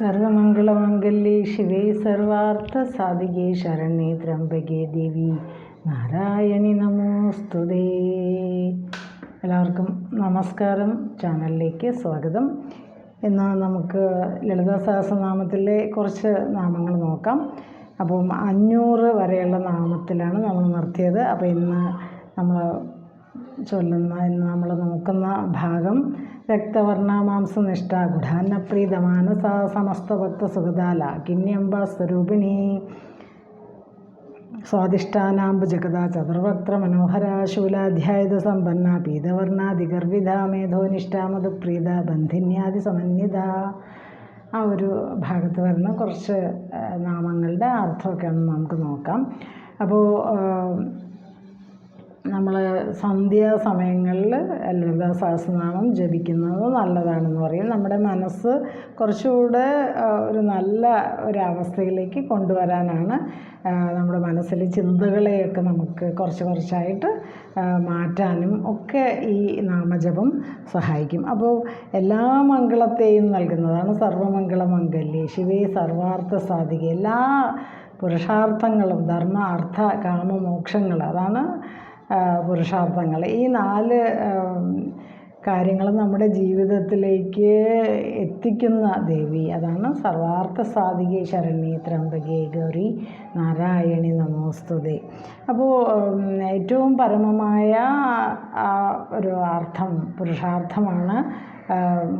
സർവമംഗളമംഗല്യേ ശിവേ സർവാർത്ഥ സാധികേ ശരണ്യേ ത്രംബകേ ദേവി. നാരായണി നമോസ്തുതേ. എല്ലാവർക്കും നമസ്കാരം. ചാനലിലേക്ക് സ്വാഗതം. ഇന്ന് നമുക്ക് ലളിതാ സഹസ്രനാമത്തിലെ കുറച്ച് നാമങ്ങൾ നോക്കാം. അപ്പം അഞ്ഞൂറ് വരെയുള്ള നാമത്തിലാണ് നമ്മൾ നിർത്തിയത്. അപ്പോൾ ഇന്ന് നമ്മൾ ചൊല്ലുന്ന എന്ന് നമ്മൾ നോക്കുന്ന ഭാഗം രക്തവർണ മാംസനിഷ്ഠ ഗുഢാന്നപ്രീത മാനസ സമസ്ത ഭക്ത കിന്യംബ സ്വരൂപിണി. സ്വാധിഷ്ഠാനാംബു ജഗത ചതുർവക്ത്ര മനോഹര ശൂലാധ്യായത സമ്പന്ന പീതവർണാതിഗർവിധ മേധോനിഷ്ഠ മധുപ്രീത ബന്ധിന്യാദി സമന്വിത. ആ ഒരു ഭാഗത്ത് വരുന്ന കുറച്ച് നാമങ്ങളുടെ അർത്ഥമൊക്കെ ഒന്ന് നമുക്ക് നോക്കാം. അപ്പോൾ നമ്മൾ സന്ധ്യാസമയങ്ങളിൽ ലളിതാ സഹസ്രനാമം ജപിക്കുന്നത് നല്ലതാണെന്ന് പറയും. നമ്മുടെ മനസ്സ് കുറച്ചുകൂടെ ഒരു നല്ല ഒരവസ്ഥയിലേക്ക് കൊണ്ടുവരാനാണ് നമ്മുടെ മനസ്സിലെ ചിന്തകളെയൊക്കെ നമുക്ക് കുറച്ച് കുറച്ചായിട്ട് മാറ്റാനും ഒക്കെ ഈ നാമജപം സഹായിക്കും. അപ്പോൾ എല്ലാ മംഗളത്തെയും നൽകുന്നതാണ് സർവമംഗള മംഗല്യേ. ശിവേ സർവാർത്ഥ സാധിക. എല്ലാ പുരുഷാർത്ഥങ്ങളും ധർമ്മ അർത്ഥ കാമ മോക്ഷങ്ങൾ അതാണ് പുരുഷാർത്ഥങ്ങൾ. ഈ നാല് കാര്യങ്ങൾ നമ്മുടെ ജീവിതത്തിലേക്ക് എത്തിക്കുന്ന ദേവി. അതാണ് സർവാർത്ഥ സാധിക ശരണ്യ ത്രംബകേ ഗൗരി നാരായണി നമോസ്തുതേ. അപ്പോൾ ഏറ്റവും പരമമായ ഒരു അർത്ഥം പുരുഷാർത്ഥമാണ്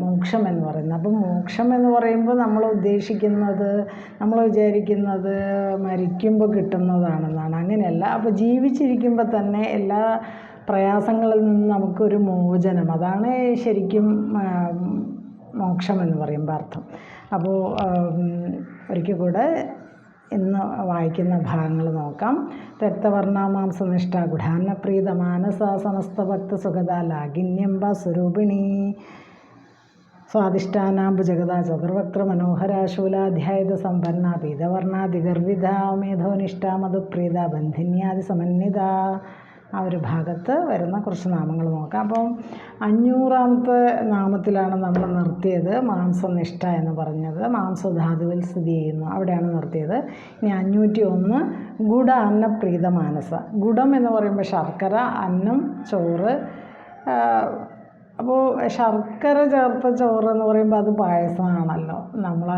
മോക്ഷം എന്ന് പറയുന്നത്. അപ്പം മോക്ഷം എന്ന് പറയുമ്പോൾ നമ്മൾ ഉദ്ദേശിക്കുന്നത് നമ്മൾ വിചാരിക്കുന്നത് മരിക്കുമ്പോൾ കിട്ടുന്നതാണെന്നാണ്. അങ്ങനെയല്ല. അപ്പോൾ ജീവിച്ചിരിക്കുമ്പോൾ തന്നെ എല്ലാ പ്രയാസങ്ങളിൽ നിന്ന് നമുക്കൊരു മോചനം. അതാണ് ശരിക്കും മോക്ഷം എന്ന് പറയുമ്പോൾ അർത്ഥം. അപ്പോൾ ഒരിക്കൽ കൂടെ ഇന്ന് വായിക്കുന്ന ഭാഗങ്ങൾ നോക്കാം. രക്തവർണാമാംസനിഷ്ഠ ഗുഢാന്നപ്രീത മാനസ സമസ്ത ഭക്ത ലാഗിന്യംബ സ്വരൂപിണി. സ്വാദിഷ്ഠാനാംബു ജഗത ചതുർവക്ത്ര മനോഹര ശൂലാധ്യായുധ സമ്പന്ന പീതവർണാതിഗർവിധ മേധോനിഷ്ഠ മധുപ്രീത ബന്ധിന്യാദി സമന്വിത ആ ഒരു ഭാഗത്ത് വരുന്ന കുറച്ച് നാമങ്ങൾ നോക്കാം. അപ്പം അഞ്ഞൂറാമത്തെ നാമത്തിലാണ് നമ്മൾ നിർത്തിയത് മാംസനിഷ്ഠ എന്ന് പറഞ്ഞത്. മാംസധാതുവിൽ സ്ഥിതി ചെയ്യുന്നു. അവിടെയാണ് നിർത്തിയത്. ഇനി അഞ്ഞൂറ്റി ഒന്ന് ഗുഡ അന്നപ്രീത മാനസ. ഗുഡം എന്ന് പറയുമ്പോൾ ശർക്കര അന്നം ചോറ് അപ്പോൾ ശർക്കര ചേർത്ത ചോറ് എന്ന് പറയുമ്പോൾ അത് പായസമാണല്ലോ. നമ്മൾ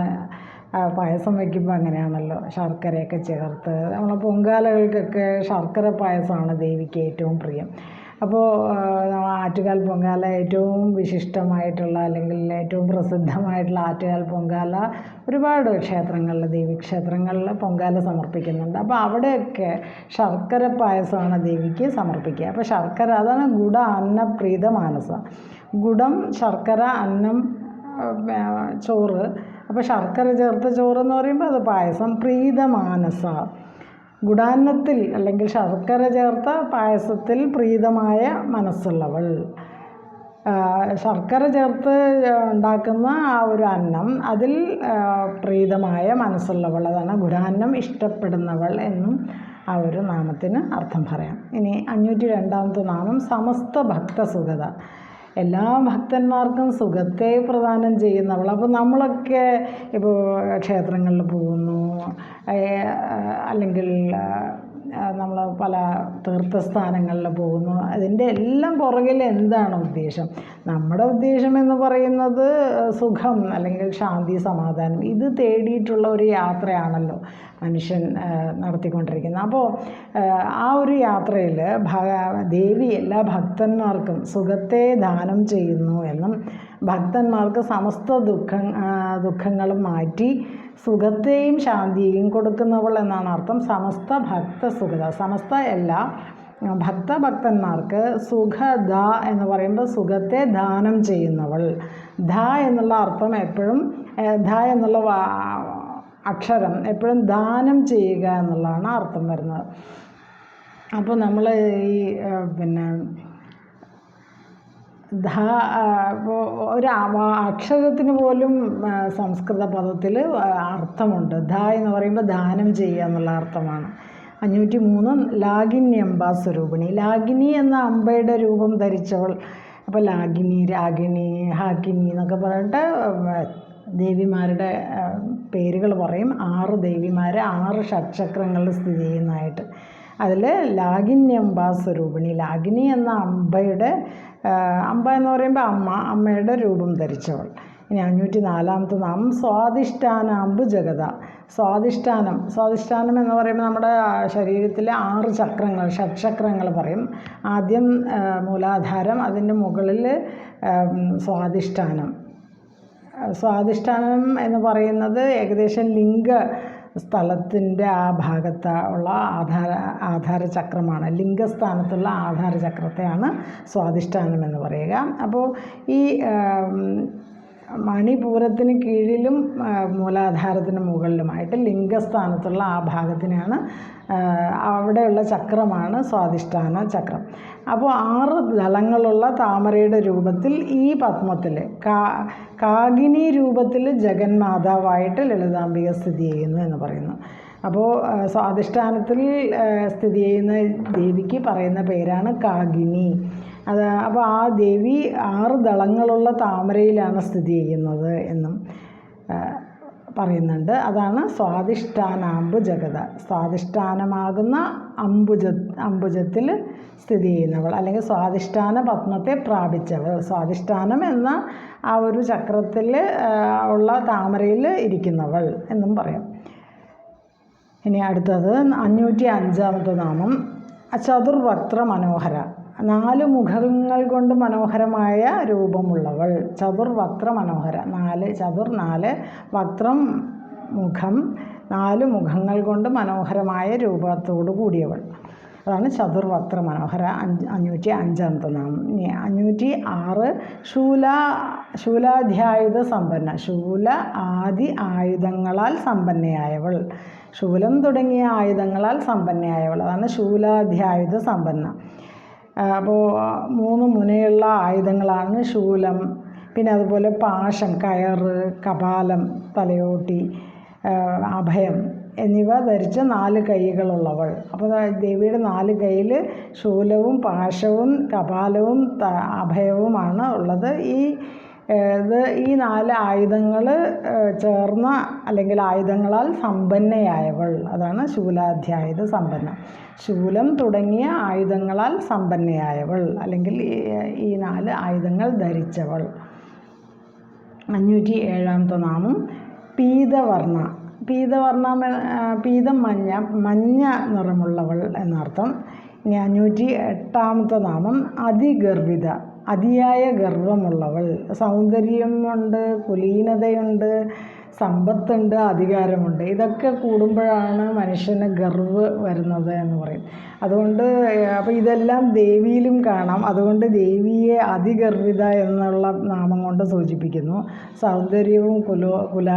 പായസം വയ്ക്കുമ്പോൾ അങ്ങനെയാണല്ലോ ശർക്കരയൊക്കെ ചേർത്ത്. നമ്മളെ പൊങ്കാലകൾക്കൊക്കെ ശർക്കര പായസമാണ് ദേവിക്ക് ഏറ്റവും പ്രിയം. അപ്പോൾ ആറ്റുകാൽ പൊങ്കാല ഏറ്റവും വിശിഷ്ടമായിട്ടുള്ള അല്ലെങ്കിൽ ഏറ്റവും പ്രസിദ്ധമായിട്ടുള്ള ആറ്റുകാൽ പൊങ്കാല ഒരുപാട് ക്ഷേത്രങ്ങളിൽ ദേവീക്ഷേത്രങ്ങളിൽ പൊങ്കാല സമർപ്പിക്കുന്നുണ്ട്. അപ്പോൾ അവിടെയൊക്കെ ശർക്കര പായസമാണ് ദേവിക്ക് സമർപ്പിക്കുക. അപ്പോൾ ശർക്കര അതാണ് ഗുഡ അന്നപ്രീത മാനസ. ഗുഡം ശർക്കര അന്നം ചോറ്. അപ്പോൾ ശർക്കര ചേർത്ത ചോറെന്ന് പറയുമ്പോൾ അത് പായസം പ്രീതമാനസ ഗുഡാന്നത്തിൽ അല്ലെങ്കിൽ ശർക്കര ചേർത്ത പായസത്തിൽ പ്രീതമായ മനസ്സുള്ളവൾ. ശർക്കര ചേർത്ത് ഉണ്ടാക്കുന്ന ആ ഒരു അന്നം അതിൽ പ്രീതമായ മനസ്സുള്ളവൾ. അതാണ് ഗുഡാന്നം ഇഷ്ടപ്പെടുന്നവൾ എന്നും ആ ഒരു നാമത്തിന് അർത്ഥം പറയാം. ഇനി അഞ്ഞൂറ്റി രണ്ടാമത്തെ നാമം സമസ്ത ഭക്തസുഖത എല്ലാ ഭക്തന്മാർക്കും സുഖത്തെ പ്രദാനം ചെയ്യുന്നവൾ. അപ്പോൾ നമ്മളൊക്കെ ഇപ്പോൾ ക്ഷേത്രങ്ങളിൽ പോകുന്നു. അല്ലെങ്കിൽ നമ്മൾ പല തീർത്ഥസ്ഥാനങ്ങളിൽ പോകുന്നു. അതിന്റെ എല്ലാം പുറകിൽ എന്താണ് ഉദ്ദേശം? നമ്മുടെ ഉദ്ദേശം എന്ന് പറയുന്നത് സുഖം അല്ലെങ്കിൽ ശാന്തി സമാധാനം. ഇത് തേടിയിട്ടുള്ള ഒരു യാത്രയാണല്ലോ. മനുഷ്യൻ നടത്തിക്കൊണ്ടിരിക്കുന്നത്. അപ്പോൾ ആ, ഒരു യാത്രയിൽ ദേവി എല്ലാ ഭക്തന്മാർക്കും സുഖത്തെ ദാനം ചെയ്യുന്നു എന്നും ഭക്തന്മാർക്ക് സമസ്ത ദുഃഖ ദുഃഖങ്ങളും മാറ്റി സുഖത്തെയും ശാന്തിയെയും കൊടുക്കുന്നവൾ എന്നാണ് അർത്ഥം. സമസ്ത ഭക്ത സുഖത സമസ്ത എല്ലാ ഭക്തഭക്തന്മാർക്ക് സുഖദ എന്ന് പറയുമ്പോൾ സുഖത്തെ ദാനം ചെയ്യുന്നവൾ. ധ എന്നുള്ള അർത്ഥം എപ്പോഴും ധ എന്നുള്ള അക്ഷരം എപ്പോഴും ദാനം ചെയ്യുക എന്നുള്ളതാണ് അർത്ഥം വരുന്നത്. അപ്പോൾ നമ്മൾ ഈ പിന്നെ ധ ഒരു അക്ഷരത്തിന് പോലും സംസ്കൃത പദത്തിൽ അർത്ഥമുണ്ട്. ധ എന്ന് പറയുമ്പോൾ ദാനം ചെയ്യുക എന്നുള്ള അർത്ഥമാണ്. അഞ്ഞൂറ്റി മൂന്ന് ലാഗിനി ലാഗിന്യംബ സ്വരൂപിണി. ലാഗിനി എന്ന അമ്പയുടെ രൂപം ധരിച്ചവൾ അപ്പോൾ ലാഗിനി രാഗിണി ഹാക്കിനി എന്നൊക്കെ പറഞ്ഞിട്ട് ദേവിമാരുടെ പേരുകൾ പറയും. ആറ് ദേവിമാർ ആറ് ഷഡ്ചക്രങ്ങളിൽ സ്ഥിതി ചെയ്യുന്നതായിട്ട്. അതിൽ ലാഗിന്യംബ സ്വരൂപിണി. ലാഗിനി എന്ന അമ്പയുടെ അമ്പ എന്ന് പറയുമ്പോൾ അമ്മ അമ്മയുടെ രൂപം ധരിച്ചവൾ. ഇനി അഞ്ഞൂറ്റി നാലാമത്തെ നാമം സ്വാധിഷ്ഠാനാമ്പു ജഗത. സ്വാധിഷ്ഠാനം. സ്വാധിഷ്ഠാനം എന്ന് പറയുമ്പോൾ നമ്മുടെ ശരീരത്തിലെ ആറ് ചക്രങ്ങൾ ഷഡ്ചക്രങ്ങൾ പറയും. ആദ്യം മൂലാധാരം അതിന്റെ മുകളിൽ സ്വാധിഷ്ഠാനം. സ്വാധിഷ്ഠാനം എന്ന് പറയുന്നത് ഏകദേശം ലിംഗ സ്ഥലത്തിന്റെ ആ ഭാഗത്ത് ഉള്ള ആധാര ആധാരചക്രമാണ് ലിംഗസ്ഥാനത്തുള്ള ആധാരചക്രത്തെയാണ് സ്വാധിഷ്ഠാനം എന്ന് പറയുക. അപ്പോൾ ഈ മണിപൂരത്തിന് കീഴിലും മൂലാധാരത്തിന് മുകളിലുമായിട്ട് ലിംഗസ്ഥാനത്തുള്ള ആ ഭാഗത്തിനാണ് അവിടെയുള്ള ചക്രമാണ് സ്വാധിഷ്ഠാന ചക്രം. അപ്പോൾ ആറ് ദളങ്ങളുള്ള താമരയുടെ രൂപത്തിൽ ഈ പത്മത്തിൽ കാ കാഗിനി രൂപത്തിൽ ജഗന്മാതാവായിട്ട് ലളിതാംബിക സ്ഥിതി ചെയ്യുന്നു എന്ന് പറയുന്നു. അപ്പോൾ സ്വാധിഷ്ഠാനത്തിൽ സ്ഥിതി ചെയ്യുന്ന ദേവിക്ക് പറയുന്ന പേരാണ് കാകിനി അത് അപ്പോൾ ആ ദേവി ആറ് ദളങ്ങളുള്ള താമരയിലാണ് സ്ഥിതി ചെയ്യുന്നത് എന്നും പറയുന്നുണ്ട്. അതാണ് സ്വാധിഷ്ഠാനാമ്പു ജഗത. സ്വാധിഷ്ഠാനമാകുന്ന അംബുജ അംബുജത്തിൽ സ്ഥിതി ചെയ്യുന്നവൾ അല്ലെങ്കിൽ സ്വാധിഷ്ഠാന പത്മത്തെ പ്രാപിച്ചവൾ. സ്വാധിഷ്ഠാനം എന്ന ആ ഒരു ചക്രത്തിൽ ഉള്ള താമരയിൽ ഇരിക്കുന്നവൾ എന്നും പറയാം. ഇനി അടുത്തത് അഞ്ഞൂറ്റി അഞ്ചാമത്തെ നാമം ചതുർവക്ത്ര മനോഹര നാല് മുഖങ്ങൾ കൊണ്ട് മനോഹരമായ രൂപമുള്ളവൾ. ചതുർവക്ത്ര മനോഹര. നാല് ചതുർ നാല് വക്രം മുഖം. നാല് മുഖങ്ങൾ കൊണ്ട് മനോഹരമായ രൂപത്തോടു കൂടിയവൾ. അതാണ് ചതുർവക്ര മനോഹര. അഞ്ച് അഞ്ഞൂറ്റി അഞ്ചാമത്തെ നാമം. അഞ്ഞൂറ്റി ആറ് ശൂല ശൂലാധ്യായുധ സമ്പന്ന. ശൂല ആദി ആയുധങ്ങളാൽ സമ്പന്നയായവൾ. ശൂലം തുടങ്ങിയ ആയുധങ്ങളാൽ സമ്പന്നയായവൾ. അതാണ് ശൂലാധ്യായുധ സമ്പന്ന. അപ്പോൾ മൂന്ന് മുനയുള്ള ആയുധങ്ങളാണ് ശൂലം പിന്നെ അതുപോലെ പാശം കയറ് കപാലം തലയോട്ടി അഭയം എന്നിവ ധരിച്ച നാല് കൈകളുള്ളവൾ. അപ്പോൾ ദേവിയുടെ നാല് കൈയിൽ ശൂലവും പാശവും കപാലവും അഭയവുമാണ് ഉള്ളത്. ഈ ഇത് ഈ നാല് ആയുധങ്ങൾ ചേർന്ന അല്ലെങ്കിൽ ആയുധങ്ങളാൽ സമ്പന്നയായവൾ. അതാണ് ശൂലാധ്യായുധ സമ്പന്നം. ശൂലം തുടങ്ങിയ ആയുധങ്ങളാൽ സമ്പന്നയായവൾ. അല്ലെങ്കിൽ ഈ- നാല് ആയുധങ്ങൾ ധരിച്ചവൾ. അഞ്ഞൂറ്റി ഏഴാമത്തെ നാമം പീതവർണ. പീതവർണ പീതം മഞ്ഞ മഞ്ഞ നിറമുള്ളവൾ എന്നർത്ഥം. ഇനി അഞ്ഞൂറ്റി എട്ടാമത്തെ നാമം അതിഗർഭിത അതിയായ ഗർവമുള്ളവൾ. സൗന്ദര്യമുണ്ട് കുലീനതയുണ്ട് സമ്പത്തുണ്ട് അധികാരമുണ്ട്. ഇതൊക്കെ കൂടുമ്പോഴാണ് മനുഷ്യന് ഗർവ് വരുന്നത് എന്ന് പറയും. അതുകൊണ്ട് അപ്പോൾ ഇതെല്ലാം ദേവിയിലും കാണാം. അതുകൊണ്ട് ദേവിയെ അതിഗർവിത എന്നുള്ള നാമം കൊണ്ട് സൂചിപ്പിക്കുന്നു. സൗന്ദര്യവും കുലോ കുല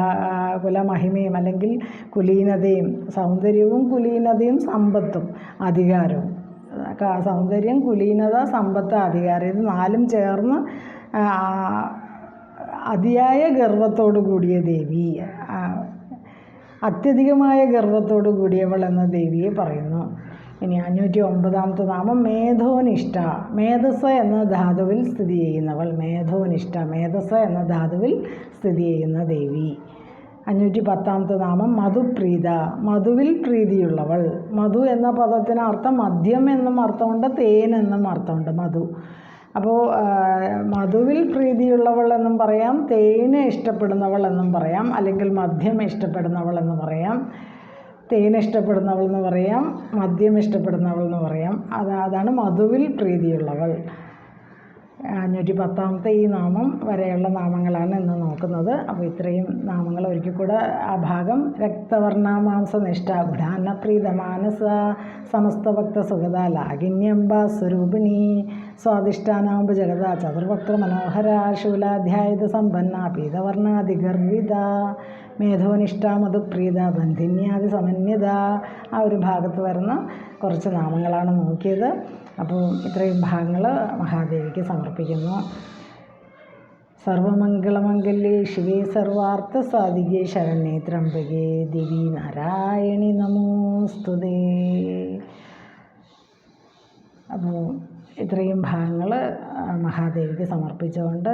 കുലമഹിമയും അല്ലെങ്കിൽ കുലീനതയും സൗന്ദര്യവും കുലീനതയും സമ്പത്തും അധികാരവും. സൗന്ദര്യം കുലീനത സമ്പത്ത് അധികാരം ഇത് നാലും ചേർന്ന് അതിയായ ഗർവത്തോടു കൂടിയ ദേവി അത്യധികമായ ഗർവത്തോടു കൂടിയവൾ എന്ന ദേവിയെ പറയുന്നു. ഇനി അഞ്ഞൂറ്റി ഒമ്പതാമത്തെ നാമം മേധോനിഷ്ഠ. മേധസ് എന്ന ധാതുവിൽ സ്ഥിതി ചെയ്യുന്നവൾ മേധോനിഷ്ഠ മേധസ് എന്ന ധാതുവിൽ സ്ഥിതി ചെയ്യുന്ന ദേവി. അഞ്ഞൂറ്റി പത്താമത്തെ നാമം മധുപ്രീത. മധുവിൽ പ്രീതിയുള്ളവൾ. മധു എന്ന പദത്തിന് അർത്ഥം മദ്യം എന്നും അർത്ഥമുണ്ട് തേൻ എന്നും അർത്ഥമുണ്ട് മധു. അപ്പോൾ മധുവിൽ പ്രീതിയുള്ളവൾ എന്നും പറയാം തേന് ഇഷ്ടപ്പെടുന്നവൾ എന്നും പറയാം അല്ലെങ്കിൽ മദ്യം ഇഷ്ടപ്പെടുന്നവൾ എന്ന് പറയാം തേൻ ഇഷ്ടപ്പെടുന്നവൾ എന്ന് പറയാം മദ്യം ഇഷ്ടപ്പെടുന്നവൾ എന്ന് പറയാം. അത് അതാണ് മധുവിൽ പ്രീതിയുള്ളവൾ. അഞ്ഞൂറ്റി പത്താമത്തെ ഈ നാമം വരെയുള്ള നാമങ്ങളാണ് ഇന്ന് നോക്കുന്നത്. അപ്പോൾ ഇത്രയും നാമങ്ങൾ ഒരിക്കൽ കൂടെ ആ ഭാഗം രക്തവർണാമാംസ നിഷ്ഠ ഗുഡാന്നപ്രീത മാനസ സമസ്ത ഭക്ത സുഗത ലാഗിന്യംബ സ്വരൂപിണി സ്വാധിഷ്ഠാനാമ്പ ജഗത ചതുർഭക്ത മനോഹര ശൂലാധ്യായത സമ്പന്ന പീതവർണാതിഗർവിത മേധോനിഷ്ഠ മധുപ്രീത ബന്ധിന്യാതി സമന്യത. ആ ഒരു ഭാഗത്ത് വരുന്ന കുറച്ച് നാമങ്ങളാണ് നോക്കിയത്. അപ്പോൾ ഇത്രയും ഭാഗങ്ങൾ മഹാദേവിക്ക് സമർപ്പിക്കുന്നു. സർവമംഗളമംഗല്യേ ശിവേ സർവാർത്ഥ സാധികേ ശരണ്യേ ത്രംബകേ ദേവി നാരായണി നമോസ്തുതേ. അപ്പോൾ ഇത്രയും ഭാഗങ്ങൾ മഹാദേവിക്ക് സമർപ്പിച്ചുകൊണ്ട്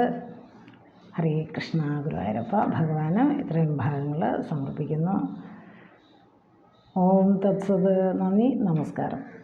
ഹരേ കൃഷ്ണ ഗുരുവായൂരപ്പ. ഭഗവാന് ഇത്രയും ഭാഗങ്ങൾ സമർപ്പിക്കുന്നു. ഓം തത്സത് നന്ദി. നമസ്കാരം.